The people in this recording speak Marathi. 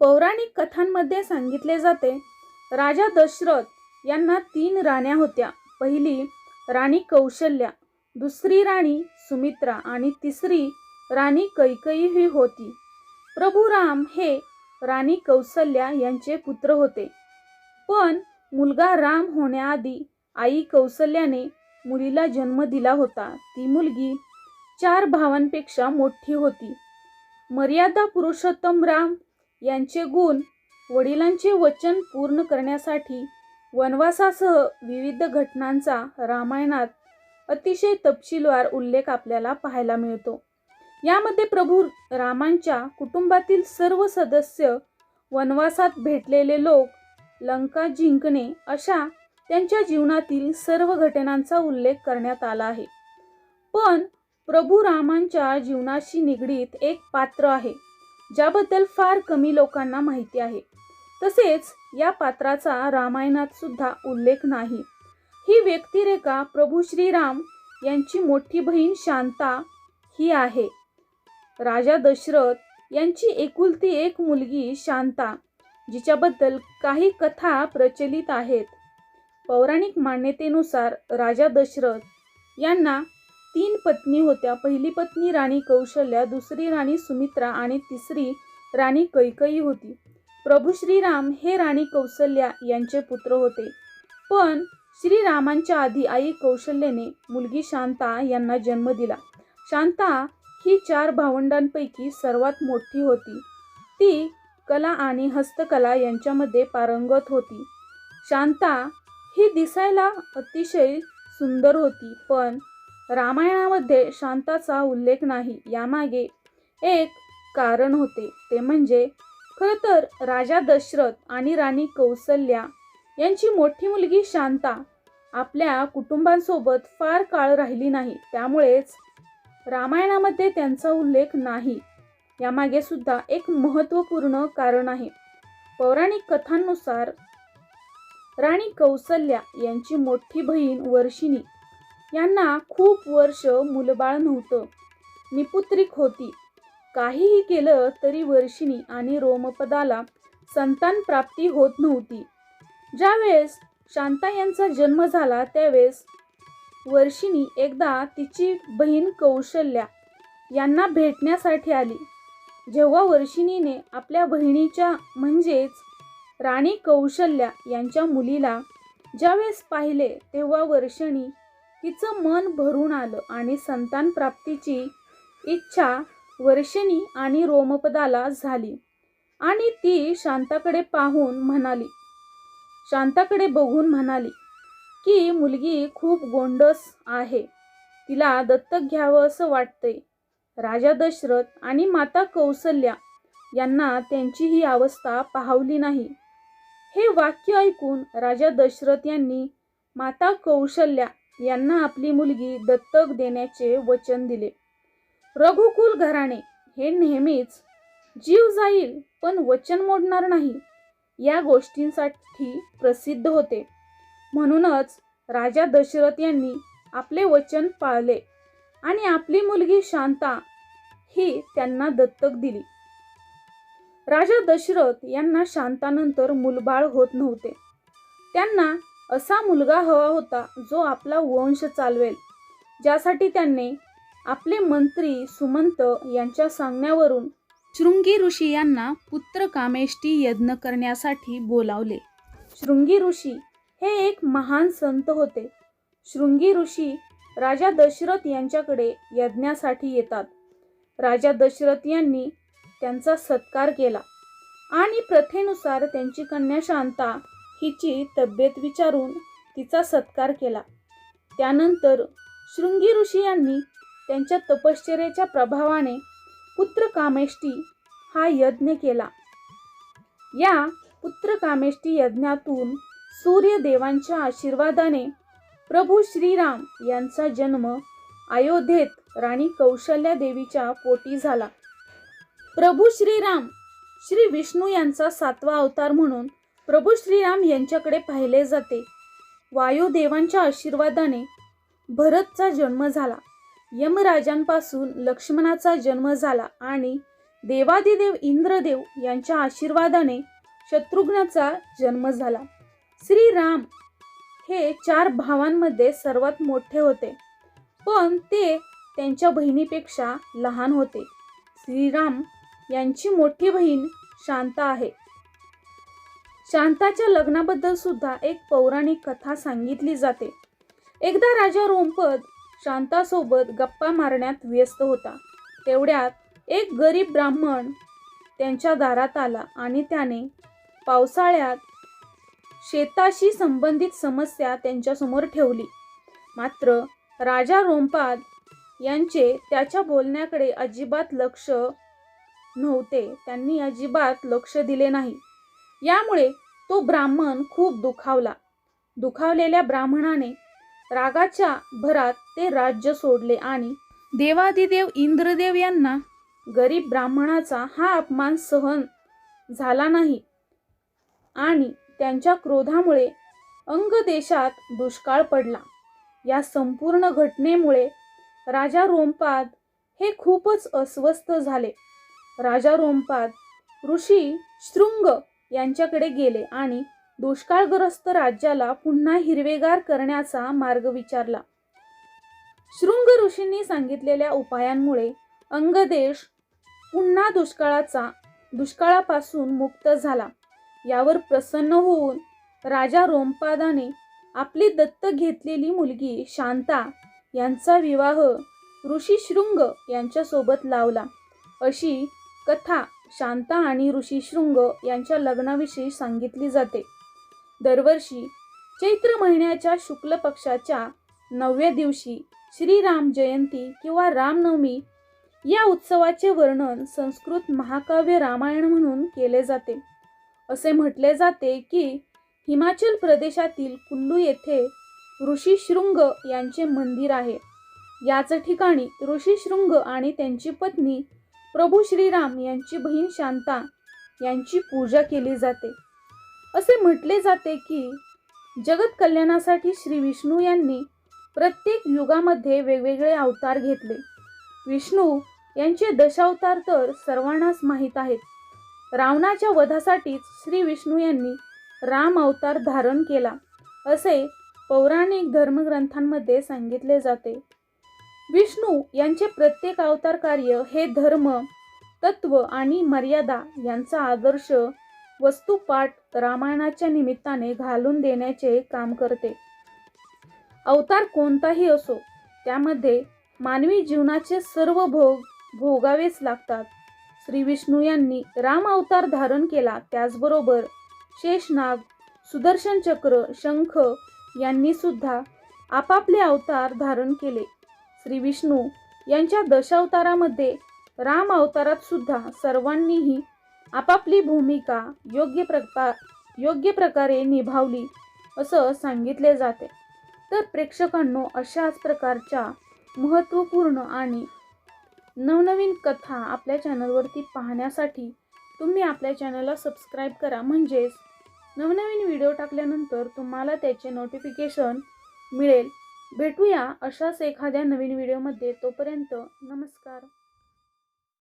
पौराणिक कथांमध्ये सांगितले जाते राजा दशरथ यांना तीन राण्या होत्या. पहिली राणी कौशल्या दुसरी राणी सुमित्रा आणि तिसरी राणी कैकई ही होती. प्रभू राम हे राणी कौसल्या यांचे पुत्र होते. पण मुलगा राम होण्याआधी आई कौसल्याने मुलीला जन्म दिला होता. ती मुलगी चार भावांपेक्षा मोठी होती. मर्यादा पुरुषोत्तम राम यांचे गुण वडिलांचे वचन पूर्ण करण्यासाठी वनवासासह विविध घटनांचा रामायणात अतिशय तपशीलवार उल्लेख आपल्याला पाहायला मिळतो. यामध्ये प्रभू रामांच्या कुटुंबातील सर्व सदस्य वनवासात भेटलेले लोक लंका जिंकणे अशा त्यांच्या जीवनातील सर्व घटनांचा उल्लेख करण्यात आला आहे. पण प्रभू रामांच्या जीवनाशी निगडीत एक पात्र आहे. ज्याबद्दल फार कमी लोकांना माहिती आहे. तसेच या पात्राचा रामायणात सुद्धा उल्लेख नाही. ही व्यक्तिरेखा प्रभू श्रीराम यांची मोठी बहीण शांता ही आहे. राजा दशरथ यांची एकुलती एक मुलगी शांता जिच्याबद्दल काही कथा प्रचलित आहेत. पौराणिक मान्यतेनुसार राजा दशरथ यांना तीन पत्नी होत्या. पहिली पत्नी राणी कौशल्या दुसरी राणी सुमित्रा आणि तिसरी राणी कैकई होती. प्रभू श्रीराम हे राणी कौशल्या यांचे पुत्र होते. पण श्रीरामांच्या आधी आई कौशल्याने मुलगी शांता यांना जन्म दिला. शांता ही चार भावंडांपैकी सर्वात मोठी होती. ती कला आणि हस्तकला यांच्यामध्ये पारंगत होती. शांता ही दिसायला अतिशय सुंदर होती पण रामायणामध्ये शांताचा उल्लेख नाही यामागे एक कारण होते. ते म्हणजे खरं तर राजा दशरथ आणि राणी कौसल्या यांची मोठी मुलगी शांता आपल्या कुटुंबांसोबत फार काळ राहिली नाही. त्यामुळेच रामायणामध्ये त्यांचा उल्लेख नाही. यामागे सुद्धा एक महत्त्वपूर्ण कारण आहे. पौराणिक कथांनुसार राणी कौसल्या यांची मोठी बहीण वर्षिणी यांना खूप वर्ष मुलबाळ नव्हतं. निपुत्रिक होती. काहीही केलं तरी वर्षिणी आणि रोमपदाला संतान प्राप्ती होत नव्हती. ज्यावेळेस शांता यांचा जन्म झाला त्यावेळेस वर्षिणी एकदा तिची बहीण कौशल्या यांना भेटण्यासाठी आली. जेव्हा वर्षिणीने आपल्या बहिणीच्या म्हणजेच राणी कौशल्या यांच्या मुलीला ज्यावेळेस पाहिले तेव्हा वर्षिणी तिचं मन भरून आलं आणि संतान प्राप्तीची इच्छा वर्षिणी आणि रोमपदाला झाली. आणि ती शांताकडे पाहून म्हणाली शांताकडे बघून म्हणाली की मुलगी खूप गोंडस आहे. तिला दत्तक घ्यावं असं वाटतंय. राजा दशरथ आणि माता कौसल्या यांना त्यांची ही अवस्था पाहवली नाही. हे वाक्य ऐकून राजा दशरथ यांनी माता कौशल्या यांना आपली मुलगी दत्तक देण्याचे वचन दिले. रघुकुल घराणे हे नेहमीच जीव जाईल पण वचन मोडणार नाही या गोष्टींसाठी प्रसिद्ध होते. म्हणूनच राजा दशरथ यांनी आपले वचन पाळले आणि आपली मुलगी शांता ही त्यांना दत्तक दिली. राजा दशरथ यांना शांतानंतर मुलबाळ होत नव्हते. त्यांना असा मुलगा हवा होता जो आपला वंश चालवेल ज्यासाठी त्यांनी आपले मंत्री सुमंत यांच्या सांगण्यावरून शृंगी ऋषी यांना पुत्र कामेष्टी यज्ञ करण्यासाठी बोलावले. शृंगी ऋषी हे एक महान संत होते. शृंगी ऋषी राजा दशरथ यांच्याकडे यज्ञासाठी येतात. राजा दशरथ यांनी त्यांचा सत्कार केला आणि प्रथेनुसार त्यांची कन्या शांता हिची तब्येत विचारून तिचा सत्कार केला. त्यानंतर शृंगी ऋषी यांनी त्यांच्या तपश्चर्याच्या प्रभावाने पुत्र कामेष्टी हा यज्ञ केला. या पुत्र कामेष्टी यज्ञातून सूर्यदेवांच्या आशीर्वादाने प्रभू श्रीराम यांचा जन्म अयोध्येत राणी कौशल्या देवीच्या पोटी झाला. प्रभू श्रीराम श्री विष्णू यांचा सातवा अवतार म्हणून प्रभू श्रीराम यांच्याकडे पाहिले जाते. वायुदेवांच्या आशीर्वादाने भरतचा जन्म झाला. यमराजांपासून लक्ष्मणाचा जन्म झाला आणि देवादिदेव इंद्रदेव यांच्या आशीर्वादाने शत्रुघ्नाचा जन्म झाला. श्रीराम हे चार भावांमध्ये सर्वात मोठे होते. पण ते त्यांच्या बहिणीपेक्षा लहान होते. श्रीराम यांची मोठी बहीण शांता आहे. शांताच्या लग्नाबद्दल सुद्धा एक पौराणिक कथा सांगितली जाते. एकदा राजा रोमपद शांतासोबत गप्पा मारण्यात व्यस्त होता. तेवढ्यात एक गरीब ब्राह्मण त्यांच्या दारात आला आणि त्याने पावसाळ्यात शेताशी संबंधित समस्या त्यांच्यासमोर ठेवली. मात्र राजा रोमपाद यांचे त्याच्या बोलण्याकडे अजिबात लक्ष नव्हते. त्यांनी अजिबात लक्ष दिले नाही. यामुळे तो ब्राह्मण खूप दुखावला. दुखावलेल्या ब्राह्मणाने रागाच्या भरात ते राज्य सोडले आणि देवादिदेव इंद्रदेव यांना गरीब ब्राह्मणाचा हा अपमान सहन झाला नाही आणि त्यांच्या क्रोधामुळे अंग देशात दुष्काळ पडला. या संपूर्ण घटनेमुळे राजा रोमपाद हे खूपच अस्वस्थ झाले. राजा रोमपाद ऋषी शृंग यांच्याकडे गेले आणि दुष्काळग्रस्त राज्याला पुन्हा हिरवेगार करण्याचा मार्ग विचारला. शृंग ऋषींनी सांगितलेल्या उपायांमुळे अंगदेश पुन्हा दुष्काळाचा दुष्काळापासून मुक्त झाला. यावर प्रसन्न होऊन राजा रोमपादाने आपली दत्तक घेतलेली मुलगी शांता यांचा विवाह ऋषी शृंग यांच्यासोबत लावला. अशी कथा शांता आणि ऋषी शृंग यांच्या लग्नाविषयी सांगितली जाते. दरवर्षी चैत्र महिन्याच्या शुक्ल पक्षाच्या नवव्या दिवशी श्रीराम जयंती किंवा रामनवमी या उत्सवाचे वर्णन संस्कृत महाकाव्य रामायण म्हणून केले जाते. असे म्हटले जाते की हिमाचल प्रदेशातील कुल्लू येथे ऋषी शृंग यांचे मंदिर आहे. याच ठिकाणी ऋषी शृंग आणि त्यांची पत्नी प्रभू श्रीराम यांची बहीण शांता यांची पूजा केली जाते. असे म्हटले जाते की जगत कल्याणासाठी श्री विष्णू यांनी प्रत्येक युगामध्ये वेगवेगळे अवतार घेतले. विष्णू यांचे दशावतार तर सर्वांनाच माहीत आहेत. रावणाच्या वधासाठीच श्री विष्णू यांनी राम अवतार धारण केला असे पौराणिक धर्मग्रंथांमध्ये सांगितले जाते. विष्णू यांचे प्रत्येक अवतार कार्य हे धर्म तत्व आणि मर्यादा यांचा आदर्श वस्तुपाठ रामायणाच्या निमित्ताने घालून देण्याचे काम करते. अवतार कोणताही असो त्यामध्ये मानवी जीवनाचे सर्व भोग भोगावेच लागतात. श्री विष्णू यांनी राम अवतार धारण केला त्याचबरोबर शेषनाग सुदर्शन चक्र शंख यांनी सुद्धा आपापले अवतार धारण केले. श्री विष्णू यांच्या दशावतारामध्ये राम अवतारात सुद्धा सर्वांनीही आपापली भूमिका योग्य प्रकार योग्य प्रकारे निभावली असं सांगितले जाते. तर प्रेक्षकांनो अशाच प्रकारच्या महत्त्वपूर्ण आणि नवनवीन कथा आपल्या चॅनलवरती पाहण्यासाठी तुम्ही आपल्या चॅनलला सबस्क्राईब करा. म्हणजेच नवनवीन व्हिडिओ टाकल्यानंतर तुम्हाला त्याचे नोटिफिकेशन मिळेल. भेटूया अशाच एखाद्या नवीन व्हिडिओमध्ये. तोपर्यंत नमस्कार.